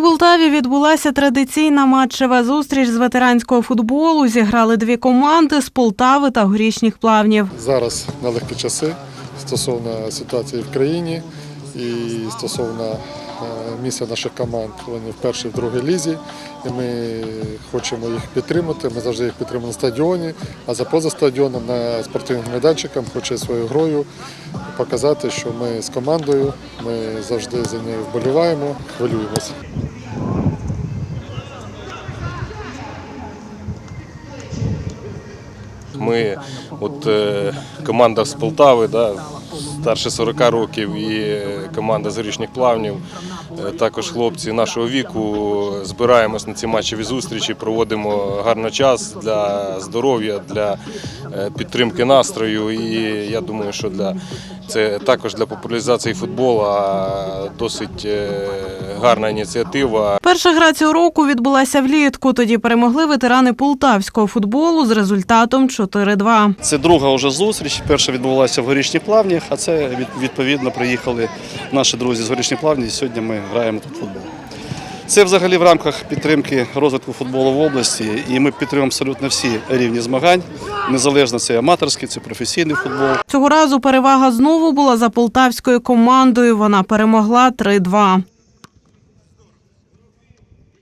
Полтаві відбулася традиційна матчева зустріч з ветеранського футболу. Зіграли дві команди з Полтави та горішніх плавнів. зараз нелегкі часи стосовно ситуації в країні і стосовно е, місця наших команд. Вони в першій, в другій лізі. І ми хочемо їх підтримати. Ми завжди їх підтримуємо на стадіоні, а за поза стадіоном на спортивних майданчиках хоче своєю грою показати, що ми з командою, ми завжди за нею вболіваємо, хвилюємося. Ми, от е, команда з Полтави, да, старше 40 років, і команда з горішніх плавнів. е, Також хлопці нашого віку збираємось на ці матчеві зустрічі, проводимо гарно час для здоров'я, для е, підтримки настрою. І я думаю, що для це також для популяризації футболу досить е, гарна ініціатива. Перша гра цього року відбулася влітку. Тоді перемогли ветерани полтавського футболу з результатом 4-2. Це друга вже зустріч. Перша відбулася в горішніх плавнях, а це від- відповідно приїхали наші друзі з горішні плавні. І сьогодні ми граємо тут футбол. Це взагалі в рамках підтримки розвитку футболу в області, і ми підтримуємо абсолютно всі рівні змагань. Незалежно це аматорський, це професійний футбол. Цього разу перевага знову була за полтавською командою. Вона перемогла 3-2.